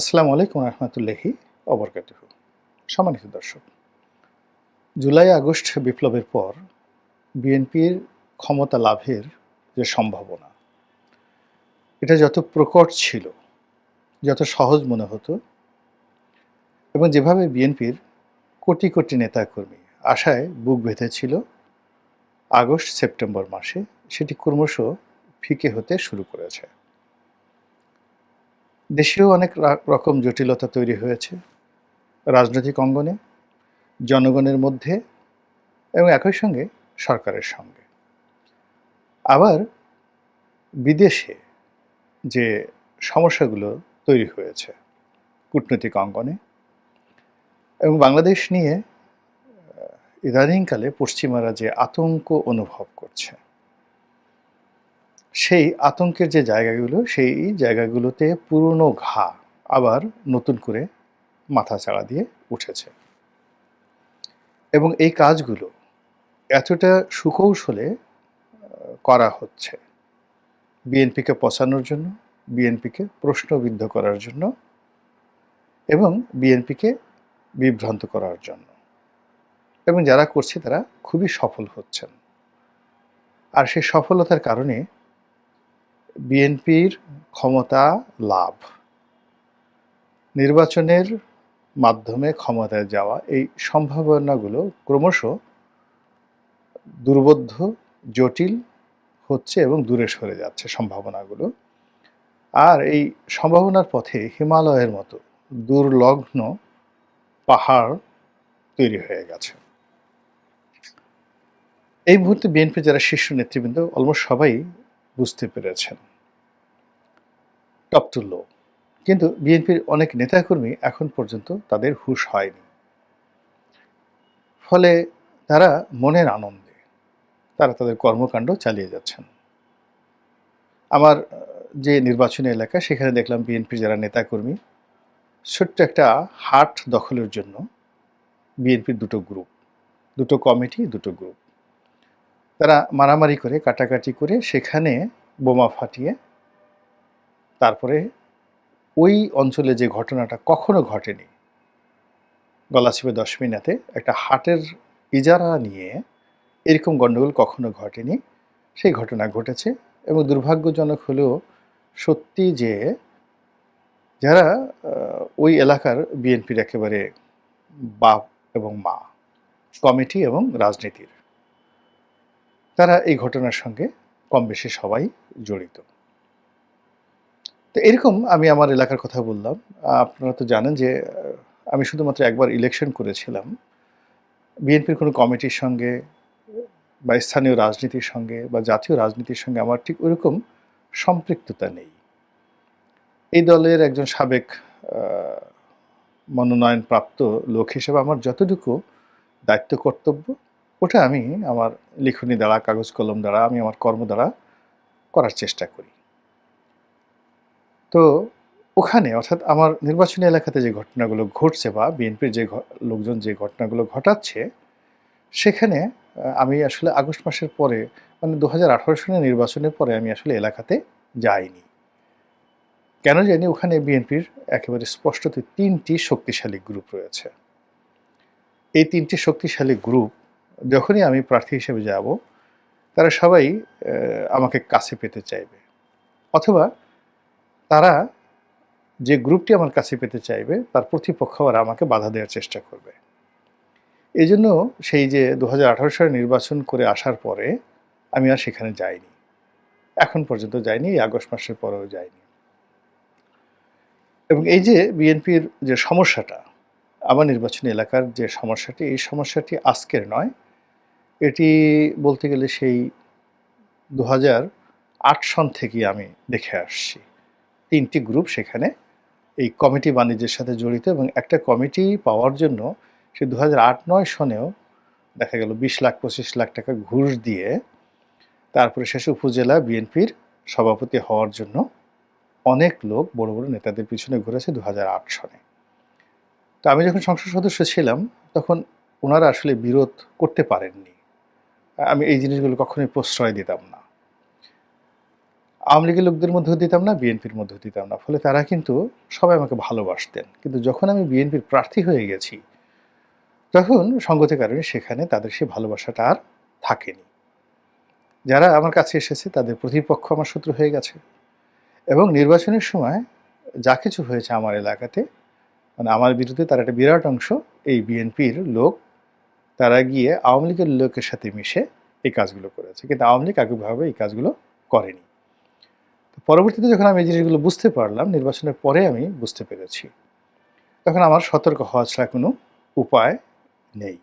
আসসালামু আলাইকুম রহমতুল্লাহি অবরকাতুহ সম্মানিত দর্শক, জুলাই আগস্ট বিপ্লবের পর বিএনপির ক্ষমতা লাভের যে সম্ভাবনা, এটা যত প্রকট ছিল, যত সহজ মনে হতো, এবং যেভাবে বিএনপির কোটি কোটি নেতাকর্মী আশায় বুক বেঁধেছিল আগস্ট সেপ্টেম্বর মাসে সেটি ক্রমশ ফিকে হতে শুরু করেছে। দেশেও অনেক রকম জটিলতা তৈরি হয়েছে রাজনৈতিক অঙ্গনে, জনগণের মধ্যে এবং একই সঙ্গে সরকারের সঙ্গে। আবার বিদেশে যে সমস্যাগুলো তৈরি হয়েছে কূটনৈতিক অঙ্গনে এবং বাংলাদেশ নিয়ে ইদানিংকালে পশ্চিমারা যে আতঙ্ক অনুভব করছে সেই আতঙ্কের যে জায়গাগুলো, সেই জায়গাগুলোতে পুরনো ঘা আবার নতুন করে মাথা চাড়া দিয়ে উঠেছে। এবং এই কাজগুলো এতটা সুকৌশলে করা হচ্ছে। বিএনপিকে পচানোর জন্য, বিএনপিকে প্রশ্নবিদ্ধ করার জন্য এবং বিএনপিকে বিভ্রান্ত করার জন্য। এবং যারা করছে, তারা খুবই সফল হচ্ছেন। আর সেই সফলতার কারণে বিএনপির ক্ষমতা লাভ, নির্বাচনের মাধ্যমে ক্ষমতায় যাওয়া, এই সম্ভাবনাগুলো ক্রমশ দুর্বোধ্য, জটিল হচ্ছে এবং দূরে সরে যাচ্ছে সম্ভাবনাগুলো। আর এই সম্ভাবনার পথে হিমালয়ের মতো দুর্লগ্ন পাহাড় তৈরি হয়ে গেছে। এই মুহূর্তে বিএনপি যারা শীর্ষ নেতৃবৃন্দ, অলমোস্ট সবাই বুঝতে পেরেছেন। টপ টু লো কিন্তু বিএনপির অনেক নেতাকর্মী এখন পর্যন্ত তাদের হুশ হয়নি। ফলে তারা মনের আনন্দে তারা তাদের কর্মকাণ্ড চালিয়ে যাচ্ছেন। আমার যে নির্বাচনী এলাকা, সেখানে দেখলাম বিএনপির যারা নেতাকর্মী, ছোট্ট একটা হাট দখলের জন্য বিএনপির দুটো গ্রুপ, দুটো কমিটি, দুটো গ্রুপ। তারা মারামারি করে, কাটাকাটি করে সেখানে বোমা ফাটিয়ে তারপরে ওই অঞ্চলে যে ঘটনাটা কখনো ঘটেনি গলাচিপে দশ মিনাতে একটা হাটের ইজারা নিয়ে এরকম গণ্ডগোল কখনো ঘটেনি, সেই ঘটনা ঘটেছে এবং দুর্ভাগ্যজনক হলেও সত্যি যে যারা ওই এলাকার বিএনপির একেবারে বাপ এবং মা, কমিটি এবং রাজনীতির, তারা এই ঘটনার সঙ্গে কম বেশি সবাই জড়িত। তো এরকম আমি আমার এলাকার কথা বললাম। আপনারা তো জানেন যে আমি শুধুমাত্র একবার ইলেকশন করেছিলাম। বিএনপির কোনো কমিটির সঙ্গে বা স্থানীয় রাজনীতির সঙ্গে বা জাতীয় রাজনীতির সঙ্গে আমার ঠিক ওরকম সম্পৃক্ততা নেই। এই দলের একজন সাবেক মনোনয়নপ্রাপ্ত লোক হিসেবে আমার যতটুকু দায়িত্ব কর্তব্য, ওটা আমি আমার লিখনি দ্বারা, কাগজ কলম দ্বারা, আমি আমার কর্ম দ্বারা করার চেষ্টা করি। তো ওখানে, অর্থাৎ আমার নির্বাচনী এলাকাতে যে ঘটনাগুলো ঘটছে বা বিএনপির যে লোকজন যে ঘটনাগুলো ঘটাচ্ছে, সেখানে আমি আসলে আগস্ট মাসের পরে মানে দু হাজার আঠারো সালের নির্বাচনের পরে আমি আসলে এলাকাতে যাইনি। কেন জানি ওখানে বিএনপির একেবারে স্পষ্টত তিনটি শক্তিশালী গ্রুপ রয়েছে। এই তিনটি শক্তিশালী গ্রুপ, যখনই আমি প্রার্থী হিসেবে যাব, তারা সবাই আমাকে কাছে পেতে চাইবে। অথবা তারা যে গ্রুপটি আমার কাছে পেতে চাইবে, তার প্রতিপক্ষ আর আমাকে বাধা দেওয়ার চেষ্টা করবে। এই জন্য সেই যে দু হাজার আঠারো সালে নির্বাচন করে আসার পরে আমি আর সেখানে যাইনি। এখন পর্যন্ত যাইনি, এই আগস্ট মাসের পরেও যাইনি। এবং এই যে বিএনপির যে সমস্যাটা, আমার নির্বাচনী এলাকার যে সমস্যাটি, এই সমস্যাটি আজকের নয়। এটি বলতে গেলে সেই দু সন থেকে আমি দেখে আসছি। তিনটি গ্রুপ সেখানে এই কমিটি বাণিজ্যের সাথে জড়িত এবং একটা কমিটি পাওয়ার জন্য সে দু নয় সনেও দেখা গেল বিশ লাখ, পঁচিশ লাখ টাকা ঘুষ দিয়ে তারপরে শেষে উপজেলা বিএনপির সভাপতি হওয়ার জন্য অনেক লোক, বড় বড় নেতাদের পিছনে ঘুরেছে দু হাজার আট সনে। তো আমি যখন সংসদ সদস্য ছিলাম, তখন ওনারা আসলে বিরোধ করতে পারেননি। আমি এই জিনিসগুলো কখনোই প্রশ্রয় দিতাম না। আওয়ামী লীগের লোকদের মধ্যেও দিতাম না, বিএনপির মধ্যেও দিতাম না। ফলে তারা কিন্তু সবাই আমাকে ভালোবাসতেন। কিন্তু যখন আমি বিএনপির প্রার্থী হয়ে গেছি, তখন সঙ্গতের কারণে সেখানে তাদের সেই ভালোবাসাটা আর থাকেনি। যারা আমার কাছে এসেছে, তাদের প্রতিপক্ষ আমার শত্রু হয়ে গেছে। এবং নির্বাচনের সময় যা কিছু হয়েছে আমার এলাকাতে মানে আমার বিরুদ্ধে তার একটা বিরাট অংশ এই বিএনপির লোক, তারা গিয়ে আওয়ামী লীগের লোকের সাথে মিশে এই কাজগুলো করেছে। কিন্তু আওয়ামী লীগ আগেভাবে এই কাজগুলো করেনি। পরবর্তীতে যখন আমি এই জিনিসগুলো বুঝতে পারলাম, নির্বাচনের পরে আমি বুঝতে পেরেছি। তখন আমার সতর্ক হওয়া ছাড়া কোনো উপায় নেই।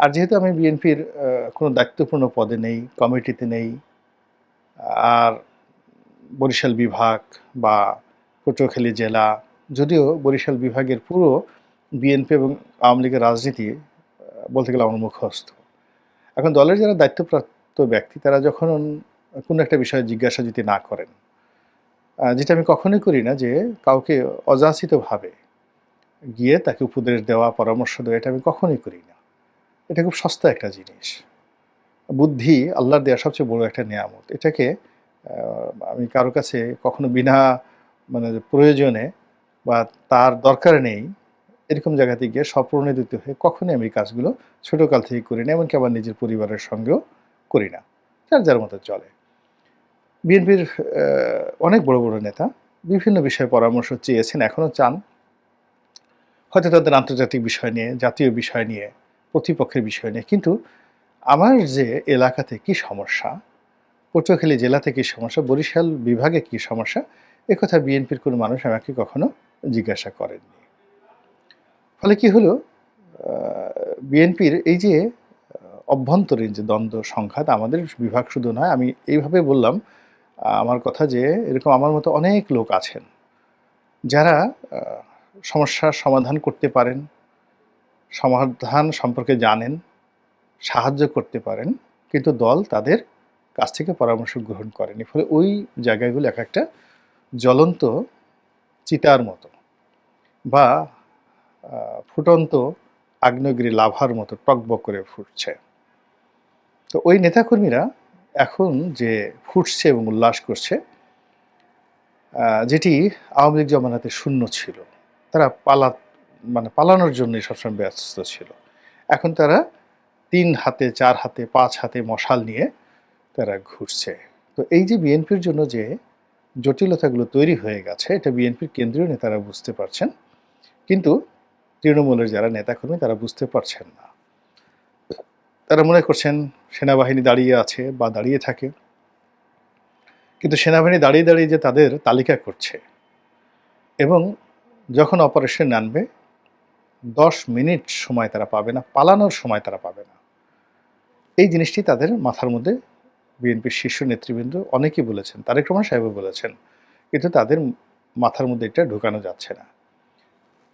আর যেহেতু আমি বিএনপির কোনো দায়িত্বপূর্ণ পদে নেই, কমিটিতে নেই, আর বরিশাল বিভাগ বা পটুয়াখালী জেলা, যদিও বরিশাল বিভাগের পুরো বিএনপি এবং আওয়ামী লীগের রাজনীতি বলতে গেলে আমার মুখস্থ এখন দলের যারা দায়িত্বপ্রাপ্ত ব্যক্তি, তারা যখন কোনো একটা বিষয়ে জিজ্ঞাসা যদি না করেন যেটা আমি কখনোই করি না যে কাউকে অযাচিতভাবে গিয়ে তাকে উপদেশ দেওয়া, পরামর্শ দেওয়া, এটা আমি কখনোই করি না। এটা খুব সস্তা একটা জিনিস। বুদ্ধি আল্লাহর দেওয়া সবচেয়ে বড় একটা নিয়ামত। এটাকে আমি কারও কাছে কখনো বিনা মানে প্রয়োজনে বা তার দরকার নেই, এরকম জায়গাতে গিয়ে স্বপ্রণোদিত হয়ে কখনোই আমি কাজগুলো ছোটোকাল থেকে করি না, এমনকি আমার নিজের পরিবারের সঙ্গেও করি না। যার যার মতো চলে। বিএনপির অনেক বড় বড় নেতা বিভিন্ন বিষয়ে পরামর্শ চেয়েছেন এখনও চান। হয়তো তাদের আন্তর্জাতিক বিষয় নিয়ে, জাতীয় বিষয় নিয়ে, প্রতিপক্ষের বিষয় নিয়ে। কিন্তু আমার যে এলাকাতে কি সমস্যা, পটুয়াখালী জেলাতে কি সমস্যা, বরিশাল বিভাগে কি সমস্যা, এ কথা বিএনপির কোনো মানুষ আমাকে কখনো জিজ্ঞাসা করেননি। ফলে কি হলো বিএনপির এই যে অভ্যন্তরীণ যে দ্বন্দ্ব, সংঘাত আমাদের বিভাগ শুধু নয়, আমি এইভাবে বললাম আমার কথা যে এরকম আমার মতো অনেক লোক আছেন যারা সমস্যার সমাধান করতে পারেন, সমাধান সম্পর্কে জানেন, সাহায্য করতে পারেন, কিন্তু দল তাদের কাছ থেকে পরামর্শ গ্রহণ করেনি। ফলে ওই জায়গাগুলো এক একটা জ্বলন্ত চিতার মতো বা ফুটন্ত আগ্নেয়গিরি লাভার মতো টকবক করে ফুটছে। তো ওই নেতাকর্মীরা এখন যে ফুটছে এবং উল্লাস করছে যেটি আওয়ামী লীগ জমানাতে শূন্য ছিল। তারা পালা মানে পালানোর জন্যই সবসময় ব্যস্ত ছিল। এখন তারা তিন হাতে, চার হাতে, পাঁচ হাতে মশাল নিয়ে তারা ঘুরছে। তো এই যে বিএনপির জন্য যে জটিলতাগুলো তৈরি হয়ে গেছে, এটা বিএনপির কেন্দ্রীয় নেতারা বুঝতে পারছেন। কিন্তু তৃণমূলের যারা নেতাকর্মী, তারা বুঝতে পারছেন না। তারা মনে করছেন সেনাবাহিনী দাঁড়িয়ে আছে বা দাঁড়িয়ে থাকে। কিন্তু সেনাবাহিনী দাঁড়িয়ে দাঁড়িয়ে যে তাদের তালিকা করছে এবং যখন অপারেশন আনবে, দশ মিনিট সময় তারা পাবে না, পালানোর সময় তারা পাবে না। এই জিনিসটি তাদের মাথার মধ্যে বিএনপির শীর্ষ নেতৃবৃন্দ অনেকেই বলেছেন, তারেক রহমান সাহেবও বলেছেন, কিন্তু তাদের মাথার মধ্যে এটা ঢোকানো যাচ্ছে না।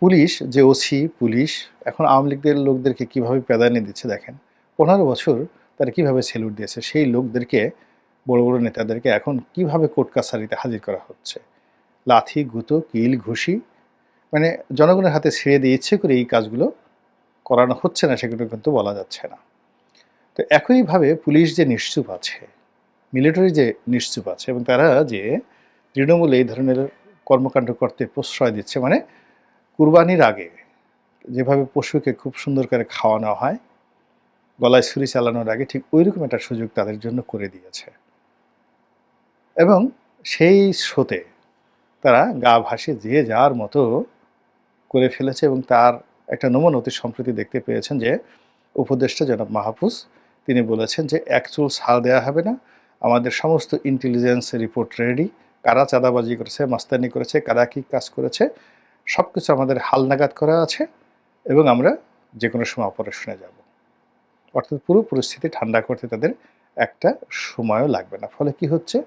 পুলিশ, যে ওসি, পুলিশ, এখন আওয়ামী লীগদের লোকদেরকে কীভাবে প্রাধান্য দিচ্ছে দেখেন। পনেরো বছর তারা কীভাবে সেলুট দিয়েছে, সেই লোকদেরকে, বড় বড় নেতাদেরকে এখন কীভাবে কোর্ট কাছারিতে হাজির করা হচ্ছে? লাথি, গুঁতো, কিল, ঘুষি মানে জনগণের হাতে ছেড়ে দিয়ে ইচ্ছে করে এই কাজগুলো করানো হচ্ছে না, সেগুলো কিন্তু বলা যাচ্ছে না। তো একইভাবে পুলিশ যে নিশ্চুপ আছে, মিলিটারি যে নিশ্চুপ আছে, এবং তারা যে তৃণমূল এই ধরনের কর্মকাণ্ড করতে প্রশ্রয় দিচ্ছে মানে কুরবানির আগে যেভাবে পশুকে খুব সুন্দর করে খাওয়ানো হয় গলায় ছুরি চালানোর আগে ঠিক ওই রকম একটা সুযোগ তাদের জন্য করে দিয়েছে। এবং সেই শোতে তারা গা ভাসে যে যার মতো করে ফেলেছে এবং তার একটা নমুনা অতি সম্প্রতি দেখতে পেয়েছেন যে উপদেষ্টা জনাব মাহফুজ, তিনি বলেছেন যে অ্যাকচুয়াল ছাড় দেওয়া হবে না, আমাদের সমস্ত ইন্টেলিজেন্স রিপোর্ট রেডি কারা চাঁদাবাজি করেছে, মাস্তানি করেছে, কারা কী কাজ করেছে সব কিছু আমাদের হালনাগাদ করা আছে এবং আমরা যে কোনো সময় অপারেশনে যাব। অর্থাৎ পুরো পরিস্থিতি ঠান্ডা করতে তাদের একটা সময়ও লাগবে না। ফলে কি হচ্ছে?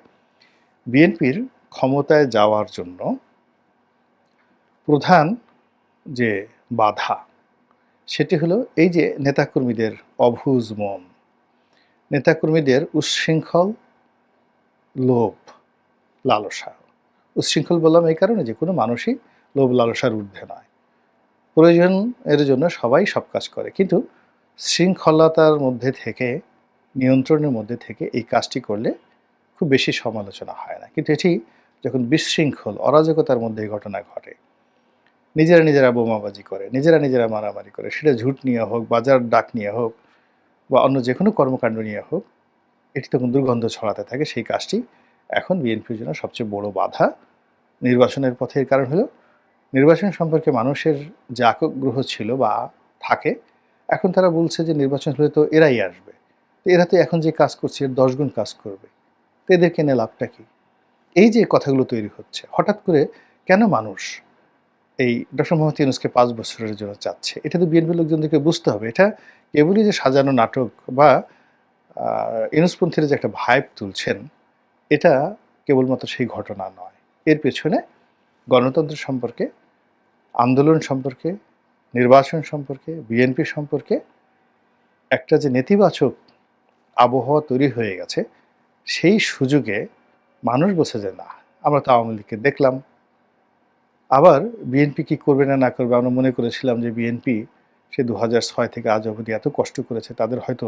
বিএনপির ক্ষমতায় যাওয়ার জন্য প্রধান যে বাধা, সেটি হলো এই যে নেতাকর্মীদের অভুজ মন, নেতাকর্মীদের উচ্ছৃঙ্খল লোভ, লালসা। উচ্ছৃঙ্খল বললাম এই কারণে যে কোনো মানুষই লোভ লালসার ঊর্ধ্বে নয়। প্রয়োজন এর জন্য সবাই সব কাজ করে। কিন্তু শৃঙ্খলতার মধ্যে থেকে, নিয়ন্ত্রণের মধ্যে থেকে এই কাজটি করলে খুব বেশি সমালোচনা হয় না। কিন্তু এটি যখন বিশৃঙ্খল, অরাজকতার মধ্যে ঘটনা ঘটে, নিজেরা নিজেরা বোমাবাজি করে, নিজেরা নিজেরা মারামারি করে, সেটা ঝুট নিয়ে হোক, বাজার ডাক নিয়ে হোক, বা অন্য যে কোনো কর্মকাণ্ড নিয়ে হোক, এটি তখন দুর্গন্ধ ছড়াতে থাকে। সেই কাজটি এখন বিএনপির জন্য সবচেয়ে বড় বাধা। নির্বাচনের পথের কারণ হলো, নির্বাচন সম্পর্কে মানুষের যে আগ্রহ ছিল বা থাকে এখন তারা বলছে যে নির্বাচন হলে তো এরাই আসবে। তো এরা তো এখন যে কাজ করছে, এর দশ গুণ কাজ করবে। তো এদেরকে নিয়ে লাভটা কি? এই যে কথাগুলো তৈরি হচ্ছে, হঠাৎ করে কেন মানুষ এই ডক্টর মোহাম্মদ ইউনুসকে পাঁচ বছরের জন্য চাচ্ছে? এটা তো বিএনপি লোকজনদেরকে বুঝতে হবে। এটা কেবলই যে সাজানো নাটক বা ইউনুসপন্থীরা যে একটা ভাইব তুলছেন, এটা কেবলমাত্র সেই ঘটনা নয়। এর পেছনে গণতন্ত্র সম্পর্কে, আন্দোলন সম্পর্কে নির্বাচন সম্পর্কে, বিএনপি সম্পর্কে একটা যে নেতিবাচক আবহাওয়া তৈরি হয়ে গেছে, সেই সুযোগে মানুষ বলছে যে, না, আমরা তো আওয়ামী লীগকে দেখলাম। আবার বিএনপি কি করবে না না করবে, আমরা মনে করেছিলাম যে বিএনপি সে দু ছয় থেকে আজ অবধি এত কষ্ট করেছে, তাদের হয়তো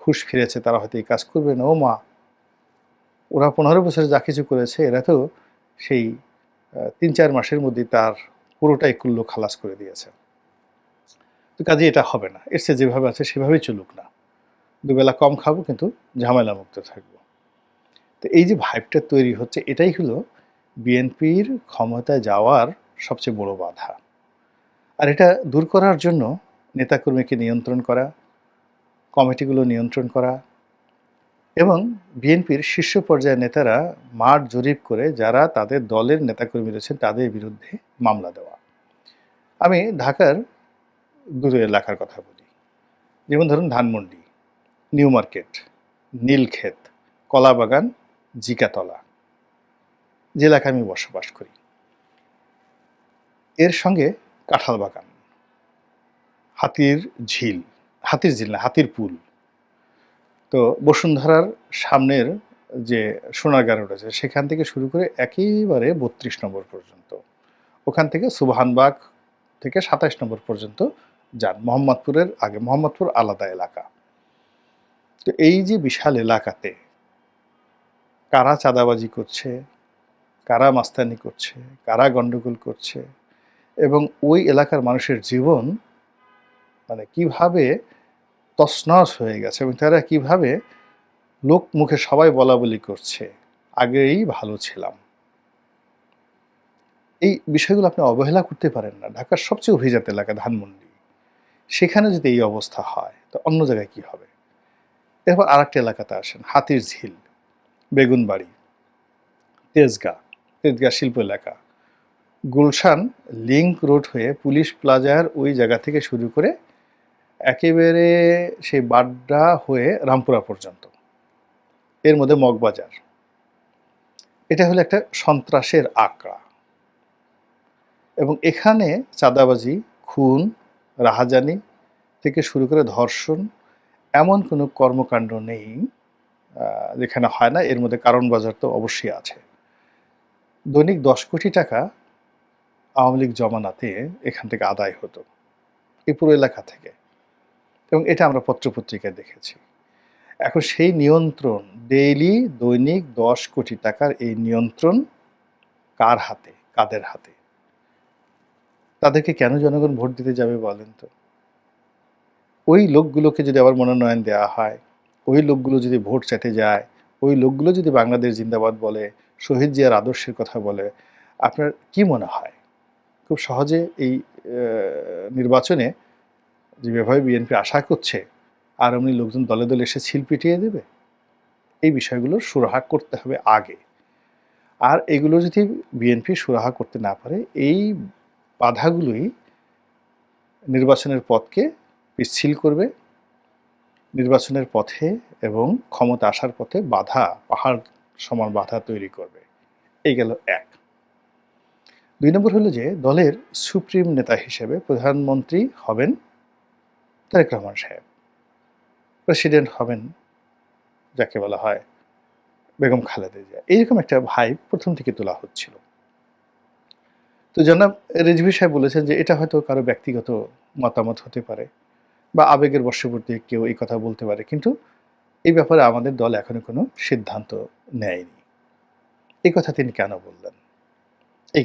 হুশ ফিরেছে, তারা হয়তো এই কাজ করবে না। ও মা, ওরা পনেরো বছরে যা কিছু করেছে, এরা তো সেই তিন চার মাসের মধ্যে তার পুরোটাই কুল্লো খালাস করে দিয়েছে। তো কাজে এটা হবে না। এর সে যেভাবে আছে সেভাবেই চলুক না। দুবেলা কম খাব কিন্তু ঝামেলা মুক্ত থাকব। তো এই যে ভাইবটা তৈরি হচ্ছে, এটাই হলো বিএনপির ক্ষমতায় যাওয়ার সবচেয়ে বড় বাধা। আর এটা দূর করার জন্য নেতাকর্মীকে নিয়ন্ত্রণ করা, কমিটিগুলো নিয়ন্ত্রণ করা এবং বিএনপির শীর্ষ পর্যায়ের নেতারা মাঠ জরিপ করে যারা তাদের দলের নেতাকর্মী রয়েছেন তাদের বিরুদ্ধে মামলা দেওয়া। আমি ঢাকার দুটো এলাকার কথা বলি। যেমন ধরুন ধানমন্ডি, নিউ মার্কেট, নীলক্ষেত, কলাবাগান, জিকাতলা। যে এলাকায় আমি বসবাস করি। এর সঙ্গে কাঁঠাল বাগান, হাতির ঝিল হাতির ঝিল না, হাতির পুল। তো বসুন্ধরার সামনের যে সোনারগাঁও রয়েছে সেখান থেকে শুরু করে একেবারে বত্রিশ নম্বর পর্যন্ত। ওখান থেকে সুবহানবাগ থেকে সাতাইশ নম্বর পর্যন্ত যান, মোহাম্মদপুরের আগে, মোহাম্মদপুর আলাদা এলাকা। তো এই যে বিশাল এলাকাতে কারা চাঁদাবাজি করছে, কারা মাস্তানি করছে, কারা গণ্ডগোল করছে এবং ওই এলাকার মানুষের জীবন মানে কীভাবে তছনছ হয়ে গেছে এবং তারা কীভাবে লোক মুখে সবাই বলা বলি করছে, আগেই ভালো ছিলাম। এই বিষয়গুলো আপনি অবহেলা করতে পারেন না। ঢাকার সবচেয়ে অভিজাত এলাকা ধানমন্ডি। সেখানে যদি এই অবস্থা হয়, তো অন্য জায়গায় কি হবে? এরপর আর একটা এলাকাতে আসেন হাতির ঝিল বেগুনবাড়ি, তেজগাঁ তেজগাঁ শিল্প এলাকা। গুলশান লিংক রোড হয়ে পুলিশ প্লাজার ওই জায়গা থেকে শুরু করে একেবারে সেই বাড্ডা হয়ে রামপুরা পর্যন্ত। এর মধ্যে মগবাজার। এটা হলো একটা সন্ত্রাসের আঁকড়া। এবং এখানে চাঁদাবাজি, খুন রাহাজানি থেকে শুরু করে ধর্ষণ, এমন কোনো কর্মকাণ্ড নেই যেখানে হয় না। এর মধ্যে কারণ বাজার তো অবশ্যই আছে। দৈনিক দশ কোটি টাকা আওয়ামী লীগ জমানাতে এখান থেকে আদায় হতো এই পুরো এলাকা থেকে। এবং এটা আমরা পত্রপত্রিকায় দেখেছি। এখন সেই নিয়ন্ত্রণ, ডেইলি দৈনিক দশ কোটি টাকার এই নিয়ন্ত্রণ কার হাতে, কাদের হাতে? তাদেরকে কেন জনগণ ভোট দিতে যাবে বলেন তো? ওই লোকগুলোকে যদি আবার মনোনয়ন দেওয়া হয়, ওই লোকগুলো যদি ভোট চাইতে যায়, ওই লোকগুলো যদি বাংলাদেশ জিন্দাবাদ বলে, শহীদ জিয়ার আদর্শের কথা বলে, আপনার কি মনে হয়? খুব সহজে এই নির্বাচনে যেভাবে বিএনপি আশা করছে, আর এমনি লোকজন দলে দলে এসে ছিল পিটিয়ে দেবে? এই বিষয়গুলোর সুরাহা করতে হবে আগে। আর এগুলো যদি বিএনপি সুরাহা করতে না পারে, এই বাধাগুলোই নির্বাচনের পথকে পিচ্ছিল করবে। নির্বাচনের পথে এবং ক্ষমতা আসার পথে বাধা, পাহাড় সমান বাধা তৈরি করবে। এই গেল এক। দুই নম্বর হলো যে, দলের সুপ্রিম নেতা হিসেবে প্রধানমন্ত্রী হবেন তারেক রহমান সাহেব। প্রেসিডেন্ট হবেন যাকে বলা হয় বেগম খালেদা জিয়া। এইরকম একটা ভাই প্রথম থেকে তোলা হচ্ছিল। তো জনাব রেজভি সাহেব বলেছেন যে এটা হয়তো কারও ব্যক্তিগত মতামত হতে পারে বা আবেগের বর্ষবর্তী কেউ এই কথা বলতে পারে। কিন্তু এই ব্যাপারে আমাদের দল এখনও কোনো সিদ্ধান্ত নেয়নি। এই কথা তিনি কেন বললেন?